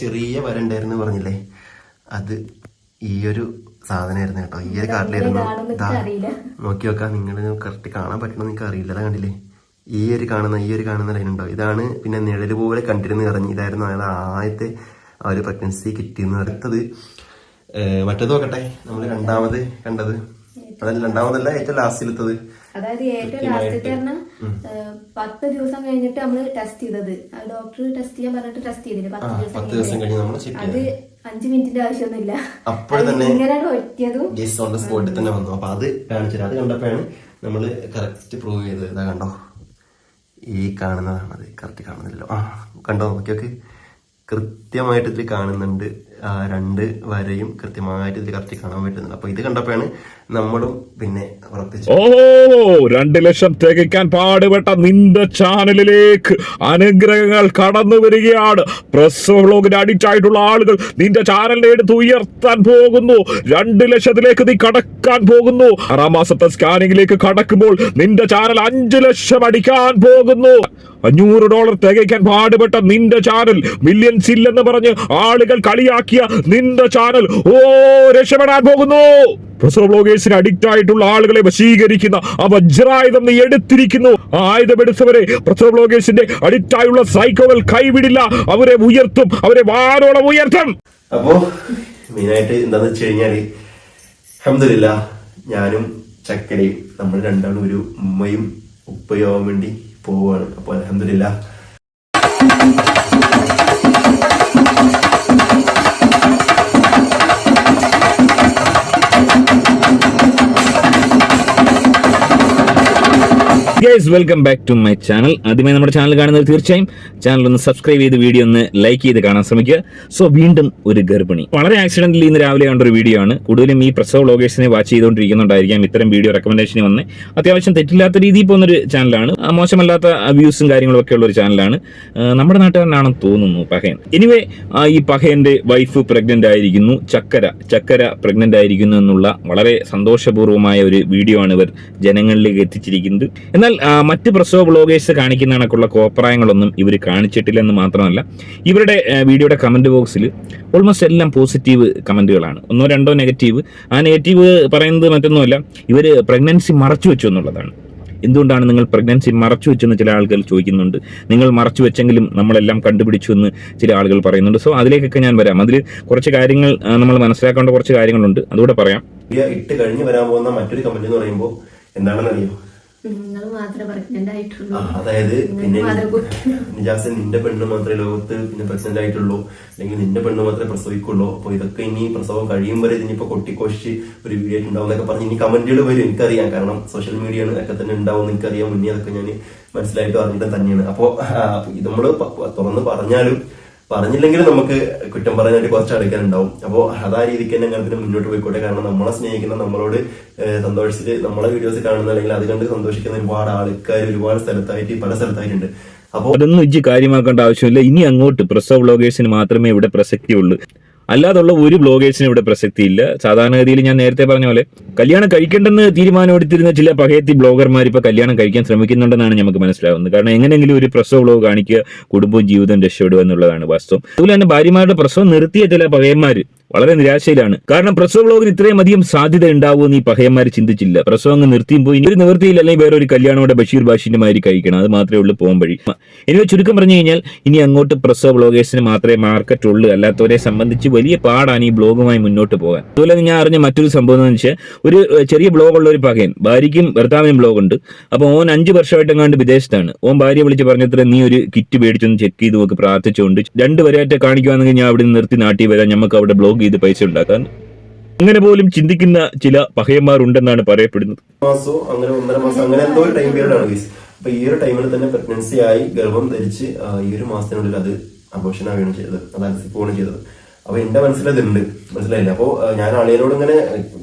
ചെറിയ വര ഉണ്ടായിരുന്നു പറഞ്ഞില്ലേ? അത് ഈ ഒരു സാധനമായിരുന്നു കേട്ടോ. ഈ ഒരു കാട്ടിലായിരുന്നു നോക്കി നോക്കാം നിങ്ങൾ കറക്റ്റ് കാണാൻ പറ്റണം നിങ്ങൾക്ക് അറിയില്ല അതാ കണ്ടില്ലേ? ഈ ഒരു കാണുന്ന ഈ ഒരു കാണുന്ന ലൈൻ ഉണ്ടോ? ഇതാണ് പിന്നെ നിഴൽ പോലെ കണ്ടിരുന്ന് ഇറങ്ങി. ഇതായിരുന്നു അയാൾ ആദ്യത്തെ ആ ഒരു പ്രഗ്നൻസി കിട്ടിയെന്ന് അടുത്തത്. മറ്റേത് നോക്കട്ടെ. നമ്മൾ രണ്ടാമത് കണ്ടത്. അതല്ല രണ്ടാമതല്ല ഏറ്റവും ലാസ്റ്റിലെത്തത് അതായത് ഏറ്റവും ലാസ്റ്റ് പറഞ്ഞാൽ പത്ത് ദിവസം കഴിഞ്ഞിട്ട് നമ്മൾ ടെസ്റ്റ് ചെയ്തത്. ഡോക്ടർ ടെസ്റ്റ് ചെയ്യാൻ പറഞ്ഞിട്ട് ടെസ്റ്റ് ചെയ്തില്ല? പത്ത് ദിവസം കഴിഞ്ഞ് നമ്മൾ അത് അഞ്ചു മിനിറ്റിന്റെ ആവശ്യമൊന്നുമില്ല. അപ്പോൾ തന്നെ ഇങ്ങനെ ഓൺ ദ സ്പോട്ടിൽ തന്നെ വന്നു. അപ്പൊ അത് കാണിച്ചത് അത് കണ്ടപ്പോഴാണ് നമ്മൾ കറക്റ്റ് പ്രൂവ് ചെയ്തത്. ഇതാ കണ്ടോ? ഈ കാണുന്നതാണ്. അത് കറക്റ്റ് കാണുന്നില്ലല്ലോ. ആ കണ്ടോ? നോക്കിയൊക്കെ. കൃത്യമായിട്ട് ഇതിൽ കാണുന്നുണ്ട്. ആ രണ്ട് വരയും കൃത്യമായിട്ട് ഇതിൽ കറക്റ്റ് കാണാൻ പറ്റുന്നുണ്ട്. അപ്പൊ ഇത് കണ്ടപ്പോഴാണ് നമ്മളും പിന്നെ ഓ രണ്ട് ലക്ഷം തികയ്ക്കാൻ പാടുപെട്ട നിന്റെ ചാനലിലേക്ക് അനുഗ്രഹങ്ങൾ കടന്നു വരികയാണ്. പ്രസ് വ്ലോഗിന് അഡിക്റ്റ് ആയിട്ടുള്ള ആളുകൾ നിന്റെ ചാനലിനെ എടുത്ത് ഉയർത്താൻ പോകുന്നു. രണ്ട് ലക്ഷത്തിലേക്ക് നീ കടക്കാൻ പോകുന്നു. ആറാം മാസത്തെ സ്കാനിങ്ങിലേക്ക് കടക്കുമ്പോൾ നിന്റെ ചാനൽ അഞ്ചു ലക്ഷം അടിക്കാൻ പോകുന്നു. അഞ്ഞൂറ് ഡോളർ തികയ്ക്കാൻ പാടുപെട്ട നിന്റെ ചാനൽ മില്യൻസ് ഇല്ലെന്ന് പറഞ്ഞ് ആളുകൾ കളിയാക്കിയ നിന്റെ ചാനൽ ഓ രക്ഷപ്പെടാൻ പോകുന്നു. പ്രസവ ബ്ലോഗേഴ്സിന് അഡിക്റ്റ് ആയിട്ടുള്ള ആളുകളെ വശീകരിക്കുന്ന ആ വജ്രായുധം നീ എടുത്തിരിക്കുന്നു. ആയുധമെടുത്തവരെ പ്രസവ ബ്ലോഗേഴ്സിന്റെ അഡിക്റ്റ് ആയുള്ള സൈക്കോകൾ കൈവിടില്ല. അവരെ ഉയർത്തും. അവരെ വാരോളം ഉയർത്തും. അപ്പോ മെയിനായിട്ട് എന്താന്ന് വെച്ച് കഴിഞ്ഞാൽ അഹമ്മദില്ല ഞാനും ചക്കരയും നമ്മൾ രണ്ടാളും ഒരു ഉമ്മയും ഉപ്പയോ വേണ്ടി പോവുകയാണ്. അപ്പൊ അലഹമില്ല guys welcome back to my channel ആദ്യമായി നമ്മുടെ ചാനൽ കാണുന്നത് തീർച്ചയായും ചാനൽ ഒന്ന് സബ്സ്ക്രൈബ് ചെയ്ത് വീഡിയോ ഒന്ന് ലൈക്ക് ചെയ്ത് കാണാൻ ശ്രമിക്കുക. സോ വീണ്ടും ഒരു ഗർഭിണി. വളരെ ആക്സിഡന്റിൽ ഇന്ന് രാവിലെ കണ്ട ഒരു വീഡിയോ ആണ്. കൂടുതലും ഈ പ്രസവ വ്ളോഗേഴ്സിനെ വാച്ച് ചെയ്തുകൊണ്ടിരിക്കുന്നുണ്ടായിരിക്കാം. ഇത്തരം വീഡിയോ റെക്കമെൻഡേഷന് വന്ന് അത്യാവശ്യം തെറ്റില്ലാത്ത രീതിയിൽ പോകുന്നൊരു ചാനലാണ് മോശമല്ലാത്ത വ്യൂസും കാര്യങ്ങളും ഒക്കെ ഉള്ള ഒരു ചാനലാണ് നമ്മുടെ നാട്ടുകാരനാണെന്ന് തോന്നുന്നു പഹയൻ എനിവേ ഈ പഹയന്റെ വൈഫ് പ്രഗ്നന്റ് ആയിരിക്കുന്നു. ചക്കര ചക്കര പ്രഗ്നന്റ് ആയിരിക്കുന്നു എന്നുള്ള വളരെ സന്തോഷപൂർവമായ ഒരു വീഡിയോ ആണ് ഇവർ ജനങ്ങളിലേക്ക് എത്തിച്ചിരിക്കുന്നത്. എന്നാൽ മറ്റ് പ്രസവ ബ്ലോഗേഴ്സ് കാണിക്കുന്ന കണക്കുള്ള കോപ്രായങ്ങളൊന്നും ഇവർ കാണിച്ചിട്ടില്ലെന്ന് മാത്രമല്ല ഇവരുടെ വീഡിയോയുടെ കമന്റ് ബോക്സിൽ ഓൾമോസ്റ്റ് എല്ലാം പോസിറ്റീവ് കമന്റുകളാണ് ഒന്നോ രണ്ടോ നെഗറ്റീവ് ആ നെഗറ്റീവ് പറയുന്നത് മറ്റൊന്നുമല്ല ഇവർ പ്രഗ്നൻസി മറച്ചു വെച്ചു എന്നുള്ളതാണ്. എന്തുകൊണ്ടാണ് നിങ്ങൾ പ്രഗ്നൻസി മറച്ചു വെച്ചെന്ന് ചില ആളുകൾ ചോദിക്കുന്നുണ്ട്? നിങ്ങൾ മറച്ചു വെച്ചെങ്കിലും നമ്മളെല്ലാം കണ്ടുപിടിച്ചു എന്ന് ചില ആളുകൾ പറയുന്നുണ്ട്. സോ അതിലേക്കൊക്കെ ഞാൻ വരാം. അതിൽ കുറച്ച് കാര്യങ്ങൾ നമ്മൾ മനസ്സിലാക്കേണ്ട കുറച്ച് കാര്യങ്ങളുണ്ട്. അതുകൂടെ പറയാം. ഇട്ട് കഴിഞ്ഞ് വരാൻ പോകുന്ന മറ്റൊരു കമന്റ് എന്ന് പറയുമ്പോൾ എന്താണെന്ന് അതായത് പിന്നെ നിജാസ് നിന്റെ പെണ്ണ് മാത്രമേ ലോകത്ത് പിന്നെ പ്രസന്റ് ആയിട്ടുള്ളൂ. അല്ലെങ്കിൽ നിന്റെ പെണ്ണ് മാത്രമേ പ്രസവിക്കുള്ളൂ. അപ്പൊ ഇതൊക്കെ ഇനി പ്രസവം കഴിയും വരെ ഇതിനിപ്പോ കൊട്ടിക്കോശിച്ച് ഒരു വീഡിയോ ഉണ്ടാവും എന്നൊക്കെ പറഞ്ഞ് ഇനി കമന്റുകൾ വരും എനിക്കറിയാം. കാരണം സോഷ്യൽ മീഡിയ ഒക്കെ തന്നെ ഉണ്ടാവും എനിക്കറിയാം. മുന്നേ അതൊക്കെ ഞാൻ മനസ്സിലായിട്ട് അറിഞ്ഞിട്ട് തന്നെയാണ്. അപ്പോ ഇത് നമ്മൾ തുറന്ന് പറഞ്ഞാലും പറഞ്ഞില്ലെങ്കിലും നമുക്ക് കുറ്റം പറയാനായിട്ട് കുറച്ച് അടയ്ക്കാനുണ്ടാവും അപ്പോൾ അതാ രീതിക്ക് തന്നെ അങ്ങനെ മുന്നോട്ട് പോയിക്കോട്ടെ. കാരണം നമ്മളെ സ്നേഹിക്കുന്ന നമ്മളോട് സന്തോഷിച്ചിട്ട് സന്തോഷിച്ച് നമ്മളെ വീഡിയോസ് കാണുന്ന അല്ലെങ്കിൽ അത് കണ്ട് സന്തോഷിക്കുന്ന ഒരുപാട് ആൾക്കാർ ഒരുപാട് സ്ഥലത്തായിട്ട് പല സ്ഥലത്തായിട്ടുണ്ട്. അപ്പോൾ അതൊന്നും ഇജ്ജ് കാര്യമാക്കേണ്ട ആവശ്യമില്ല. ഇനി അങ്ങോട്ട് പ്രസവ ബ്ലോഗേഴ്സിന് മാത്രമേ ഇവിടെ പ്രസക്തിയുള്ളൂ. അല്ലാതുള്ള ഒരു ബ്ലോഗേഴ്സിനും ഇവിടെ പ്രസക്തിയില്ല. സാധാരണഗതിയിൽ ഞാൻ നേരത്തെ പറഞ്ഞ പോലെ കല്യാണം കഴിക്കേണ്ടെന്ന് തീരുമാനമെടുത്തിരുന്ന ചില പകയത്തി ബ്ലോഗർമാർ ഇപ്പോൾ കല്യാണം കഴിക്കാൻ ശ്രമിക്കുന്നുണ്ടെന്നാണ് നമുക്ക് മനസ്സിലാവുന്നത്. കാരണം എങ്ങനെയെങ്കിലും ഒരു പ്രസവ ബ്ലോഗ് കാണിക്കുക കുടുംബവും ജീവിതവും രക്ഷപ്പെടുക എന്നുള്ളതാണ് വാസ്തവം. അതുപോലെ തന്നെ ഭാര്യമാരുടെ പ്രസവം നിർത്തിയ ചില പകയന്മാര് വളരെ നിരാശയിലാണ്. കാരണം പ്രസവ ബ്ലോഗിന് ഇത്രയും അധികം സാധ്യത ഉണ്ടാവുമെന്ന് ഈ പഹയന്മാർ ചിന്തിച്ചില്ല. പ്രസവം അങ്ങ് നിർത്തിയും പോയി. ഒരു നിവൃത്തിയിൽ അല്ലെങ്കിൽ വേറെ ഒരു കല്യാണോടെ ബഷീർ ബാഷിന്റെ മാതിരി കഴിക്കണം. അത് മാത്രമേ ഉള്ളൂ പോകാൻ വഴി. ഇനി ചുരുക്കം പറഞ്ഞു കഴിഞ്ഞാൽ ഇനി അങ്ങോട്ട് പ്രസവ ബ്ലോഗേഴ്സിന് മാത്രമേ മാർക്കറ്റ് ഉള്ളൂ. അല്ലാത്തവരെ സംബന്ധിച്ച് വലിയ പാടാണ് ഈ ബ്ലോഗുമായി മുന്നോട്ട് പോകാൻ. അതുപോലെ ഞാൻ അറിഞ്ഞ മറ്റൊരു സംഭവം എന്ന് വെച്ചാൽ ഒരു ചെറിയ ബ്ലോഗുള്ള ഒരു പകയൻ ഭാര്യയ്ക്കും ഭർത്താവിനും ബ്ലോഗുണ്ട് അപ്പൊ ഓൻ അഞ്ച് വർഷമായിട്ട് എങ്ങാണ്ട് വിദേശത്താണ്. ഓൻ ഭാര്യ വിളിച്ച് പറഞ്ഞത്ര നീ ഒരു കിറ്റ് മേടിച്ചൊന്ന് ചെക്ക് ചെയ്ത് നോക്ക് പ്രാർത്ഥിച്ചുകൊണ്ട് രണ്ട് കാണിക്കുവാണെങ്കിൽ ഞാൻ അവിടെ നിർത്തി നാട്ടിൽ വരാം. നമുക്ക് അവിടെ ബ്ലോഗ് ചെയ്ത് പൈസ ഉണ്ടാക്കാൻ. അങ്ങനെ പോലും ചിന്തിക്കുന്ന ചില പഹയന്മാരുണ്ടെന്നാണ് പറയപ്പെടുന്നത്. മാസോ അങ്ങനെ ഒന്നര മാസം അങ്ങനെ എന്തോ ഒരു ടൈം പീരീഡ് ആണ് ഗൈസ് അപ്പൊ ഈ ഒരു ടൈമിൽ തന്നെ പ്രഗ്നൻസി ആയി ഗർഭം ധരിച്ച് ഈ ഒരു മാസത്തിനുള്ളിൽ അത് അബോഷൻ ആവുകയാണ് ചെയ്തത്. അത് അലസിപ്പോവാണ് ചെയ്തത്. അപ്പൊ എന്റെ മനസ്സിൽ അതുണ്ട്. മനസ്സിലായില്ല? അപ്പോ ഞാൻ ആളുകളോട് ഇങ്ങനെ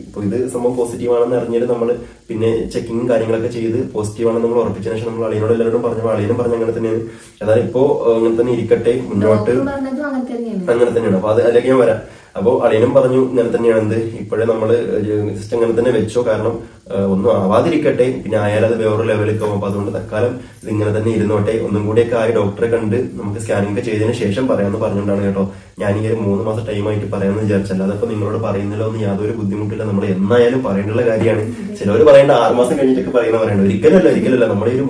ഇപ്പൊ ഇത് സംഭവം പോസിറ്റീവ് ആണെന്ന് അറിഞ്ഞിട്ട് നമ്മൾ പിന്നെ ചെക്കിങ്ങും കാര്യങ്ങളൊക്കെ ചെയ്ത് പോസിറ്റീവ് ആണെന്ന് നമ്മൾ ഉറപ്പിച്ചതിന് ശേഷം നമ്മൾ അളിയനോട് എല്ലാവരോടും പറഞ്ഞു അളിയനും പറഞ്ഞു അങ്ങനെ തന്നെയാണ്. അതായത് ഇപ്പോ അങ്ങനെ തന്നെ ഇരിക്കട്ടെ മുന്നോട്ട് അങ്ങനെ തന്നെയാണ്. അങ്ങനെ തന്നെയാണ്. അപ്പൊ അത് അതിലേക്ക് ഞാൻ വരാം. അപ്പോൾ അളിയനും പറഞ്ഞു ഇങ്ങനെ തന്നെയാണ് എന്ത്? ഇപ്പോഴേ നമ്മൾ ജസ്റ്റ് അങ്ങനെ തന്നെ വെച്ചോ. കാരണം ഒന്നും ആവാതിരിക്കട്ടെ. പിന്നെ ആയാലും അത് വേറെ ലെവലിൽ പോകും അപ്പൊ അതുകൊണ്ട് തൽക്കാലം ഇത് ഇങ്ങനെ തന്നെ ഇരുന്നോട്ടെ. ഒന്നും കൂടിയൊക്കെ ആയി ഡോക്ടറെ കണ്ട് നമുക്ക് സ്കാനിംഗ് ഒക്കെ ചെയ്തതിന് ശേഷം പറയാമെന്ന് പറഞ്ഞുകൊണ്ടാണ് കേട്ടോ. ഞാൻ ഈ ഒരു മൂന്ന് മാസം ടൈമായിട്ട് പറയാമെന്ന് വിചാരിച്ചല്ല അതപ്പോൾ നിങ്ങളോട് പറയുന്നില്ല ഒന്നും യാതൊരു ബുദ്ധിമുട്ടില്ല. നമ്മൾ എന്നായാലും പറയേണ്ടുള്ള കാര്യമാണ്. ചിലവർ പറയേണ്ട ആറ് മാസം കഴിഞ്ഞിട്ടൊക്കെ പറയുന്ന പറയണ്ട. ഒരിക്കലല്ല ഒരിക്കലല്ല നമ്മുടെ ഒരു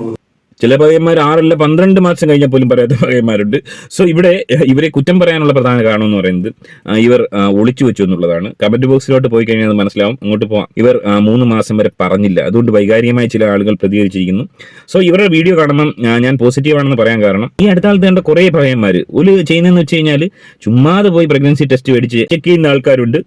ചില പകയന്മാർ ആറല്ല പന്ത്രണ്ട് മാസം കഴിഞ്ഞാൽ പോലും പറയാത്ത പകയന്മാരുണ്ട് സോ ഇവിടെ ഇവരെ കുറ്റം പറയാനുള്ള പ്രധാന കാരണം എന്ന് പറയുന്നത് ഇവർ ഒളിച്ചു വെച്ചു എന്നുള്ളതാണ്. കമന്റ് ബോക്സിലോട്ട് പോയി കഴിഞ്ഞാൽ അത് മനസ്സിലാവും. അങ്ങോട്ട് പോവാം. ഇവർ മൂന്ന് മാസം വരെ പറഞ്ഞില്ല. അതുകൊണ്ട് വൈകാരികമായി ചില ആളുകൾ പ്രതികരിച്ചിരിക്കുന്നു. സോ ഇവരുടെ വീഡിയോ കാണണം ഞാൻ പോസിറ്റീവ് ആണെന്ന് പറയാൻ കാരണം ഈ അടുത്ത കാലത്ത് കണ്ട കുറേ പകയന്മാർ ഒരു ചെയ്യുന്നതെന്ന് വെച്ച് കഴിഞ്ഞാൽ ചുമ്മാതെ പോയി പ്രഗ്നൻസി ടെസ്റ്റ് മേടിച്ച് ചെക്ക് ചെയ്യുന്ന ആൾക്കാരുണ്ട്.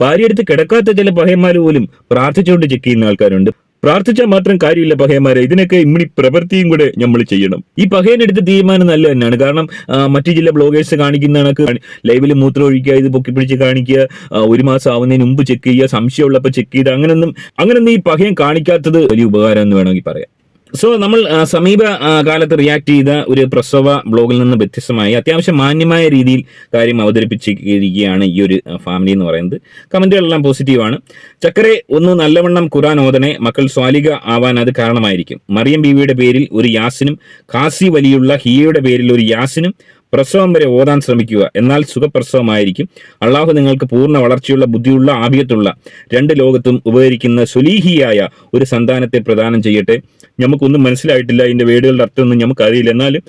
ഭാര്യ എടുത്ത് കിടക്കാത്ത ചില പഹയന്മാർ പോലും പ്രാർത്ഥിച്ചുകൊണ്ട് ചെക്ക് ചെയ്യുന്ന ആൾക്കാരുണ്ട്. പ്രാർത്ഥിച്ചാൽ മാത്രം കാര്യമില്ല പഹയന്മാരെ. ഇതിനൊക്കെ ഇമ്മിണി പ്രവൃത്തിയും കൂടെ നമ്മൾ ചെയ്യണം. ഈ പഹയനെടുത്ത തീരുമാനം നല്ല തന്നെയാണ്. കാരണം മറ്റു ചില ബ്ലോഗേഴ്സ് കാണിക്കുന്ന കണക്ക് ലൈവിൽ മൂത്രം ഒഴിക്കുക ഇത് പൊക്കി പിടിച്ച് കാണിക്കുക ഒരു മാസം ആവുന്നതിന് മുമ്പ് ചെക്ക് ചെയ്യുക സംശയമുള്ളപ്പോൾ ചെക്ക് ചെയ്ത് അങ്ങനൊന്നും അങ്ങനൊന്നും ഈ പഹയം കാണിക്കാത്തത് വലിയ ഉപകാരം എന്ന് വേണമെങ്കിൽ പറയാം. സോ നമ്മൾ സമീപ കാലത്ത് റിയാക്ട് ചെയ്ത ഒരു പ്രസവ ബ്ലോഗിൽ നിന്ന് വ്യത്യസ്തമായി അത്യാവശ്യം മാന്യമായ രീതിയിൽ കാര്യം അവതരിപ്പിച്ചിരിക്കുകയാണ് ഈ ഒരു ഫാമിലി എന്ന് പറയുന്നത്. കമന്റുകളെല്ലാം പോസിറ്റീവാണ് ചക്കരെ ഒന്ന് നല്ലവണ്ണം ഖുറാൻ ഓതനെ മക്കൾ സ്വാലിക ആവാൻ അത് കാരണമായിരിക്കും. മറിയം ബീവിയുടെ പേരിൽ ഒരു യാസിനും കാസി വലിയുള്ള ഹിയയുടെ പേരിൽ ഒരു യാസിനും പ്രസവം വരെ ഓതാൻ ശ്രമിക്കുക. എന്നാൽ സുഖപ്രസവമായിരിക്കും. അള്ളാഹു നിങ്ങൾക്ക് പൂർണ വളർച്ചയുള്ള ബുദ്ധിയുള്ള ആഭിയത്തുള്ള രണ്ട് ലോകത്തും ഉപകരിക്കുന്ന സുലീഹിയായ ഒരു സന്താനത്തെ പ്രദാനം ചെയ്യട്ടെ. നമുക്കൊന്നും മനസ്സിലായിട്ടില്ല. ഇതിന്റെ വേടുകളുടെ അർത്ഥമൊന്നും നമുക്ക് അറിയില്ല എന്നാലും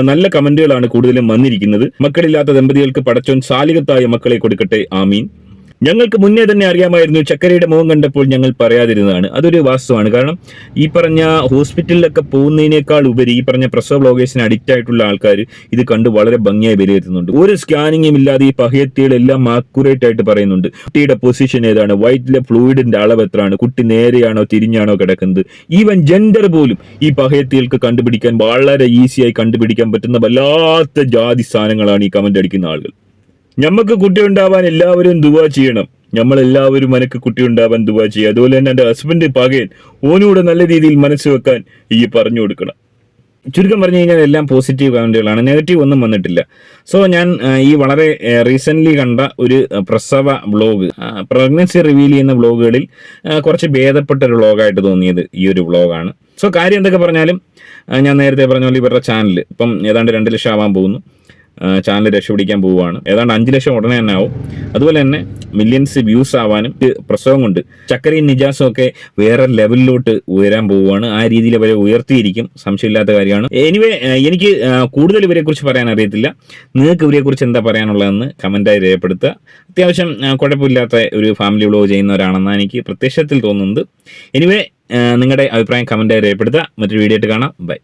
നല്ല കമന്റുകളാണ് കൂടുതലും വന്നിരിക്കുന്നത്. മക്കളില്ലാത്ത ദമ്പതികൾക്ക് പടച്ചോൻ സാലികത്തായ മക്കളെ കൊടുക്കട്ടെ. ആമീൻ. ഞങ്ങൾക്ക് മുന്നേ തന്നെ അറിയാമായിരുന്നു ചക്കരയുടെ മുഖം കണ്ടപ്പോൾ ഞങ്ങൾ പറയാതിരുന്നതാണ്. അതൊരു വാസ്തവമാണ്. കാരണം ഈ പറഞ്ഞ ഹോസ്പിറ്റലിലൊക്കെ പോകുന്നതിനേക്കാൾ ഉപരി ഈ പറഞ്ഞ പ്രസവ ബ്ലോഗേഴ്സിന് അഡിക്റ്റ് ആയിട്ടുള്ള ആൾക്കാർ ഇത് കണ്ട് വളരെ ഭംഗിയായി വിലയിരുത്തുന്നുണ്ട്. ഒരു സ്കാനിങ്ങും ഇല്ലാതെ ഈ പഹയത്തികളെല്ലാം ആക്യുറേറ്റ് ആയിട്ട് പറയുന്നുണ്ട്. കുട്ടിയുടെ പൊസിഷൻ ഏതാണ്? വൈറ്റിലെ ഫ്ലൂയിഡിന്റെ അളവ് എത്രയാണ്? കുട്ടി നേരെയാണോ തിരിഞ്ഞാണോ കിടക്കുന്നത്? ഈവൻ ജെൻഡർ പോലും ഈ പഹയത്തികൾക്ക് കണ്ടുപിടിക്കാൻ വളരെ ഈസിയായി കണ്ടുപിടിക്കാൻ പറ്റുന്ന വല്ലാത്ത ജാതി സാധനങ്ങളാണ് ഈ കമന്റ് അടിക്കുന്ന ആളുകൾ. ഞമ്മക്ക് കുട്ടി ഉണ്ടാവാൻ എല്ലാവരും ദുവാ ചെയ്യണം. നമ്മൾ എല്ലാവരും എനിക്ക് കുട്ടി ഉണ്ടാവാൻ ദുവാ ചെയ്യുക. അതുപോലെ തന്നെ എന്റെ ഹസ്ബൻഡ് പകയൻ ഓനൂടെ നല്ല രീതിയിൽ മനസ്സ് വെക്കാൻ ഈ പറഞ്ഞു കൊടുക്കണം. ചുരുക്കം പറഞ്ഞു കഴിഞ്ഞാൽ എല്ലാം പോസിറ്റീവ് കമന്റുകളാണ് നെഗറ്റീവ് ഒന്നും വന്നിട്ടില്ല. സോ ഞാൻ ഈ വളരെ റീസെന്റ്ലി കണ്ട ഒരു പ്രസവ വ്ളോഗ് പ്രഗ്നൻസി റിവീൽ ചെയ്യുന്ന വ്ളോഗുകളിൽ കുറച്ച് ഭേദപ്പെട്ട ഒരു വ്ളോഗായിട്ട് തോന്നിയത് ഈ ഒരു വ്ളോഗാണ് സോ കാര്യം എന്തൊക്കെ പറഞ്ഞാലും ഞാൻ നേരത്തെ പറഞ്ഞ പോലെ ഇവരുടെ ചാനൽ ഇപ്പം ഏതാണ്ട് രണ്ട് ലക്ഷം ആവാൻ പോകുന്നു. ചാനൽ രക്ഷപിടിക്കാൻ പോവുകയാണ്. ഏതാണ്ട് അഞ്ച് ലക്ഷം ഉടനെ തന്നെ ആവും. അതുപോലെ തന്നെ മില്യൺസ് വ്യൂസ് ആവാനും പ്രസവം കൊണ്ട് ചക്കരയും നിജാസും ഒക്കെ വേറെ ലെവലിലോട്ട് ഉയരാൻ പോവുകയാണ്. ആ രീതിയിൽ അവരെ ഉയർത്തിയിരിക്കും. സംശയമില്ലാത്ത കാര്യമാണ്. എനിവേ എനിക്ക് കൂടുതൽ ഇവരെ കുറിച്ച് പറയാൻ അറിയത്തില്ല. നിങ്ങൾക്ക് ഇവരെ കുറിച്ച് എന്താ പറയാനുള്ളതെന്ന് കമന്റായി രേഖപ്പെടുത്തുക. അത്യാവശ്യം കുഴപ്പമില്ലാത്ത ഒരു ഫാമിലി വ്ലോഗ് ചെയ്യുന്നവരാണെന്നാണ് എനിക്ക് പ്രത്യക്ഷത്തിൽ തോന്നുന്നത്. എനിവേ നിങ്ങളുടെ അഭിപ്രായം കമന്റായി രേഖപ്പെടുത്തുക. മറ്റൊരു വീഡിയോ ആയിട്ട് കാണാം. ബൈ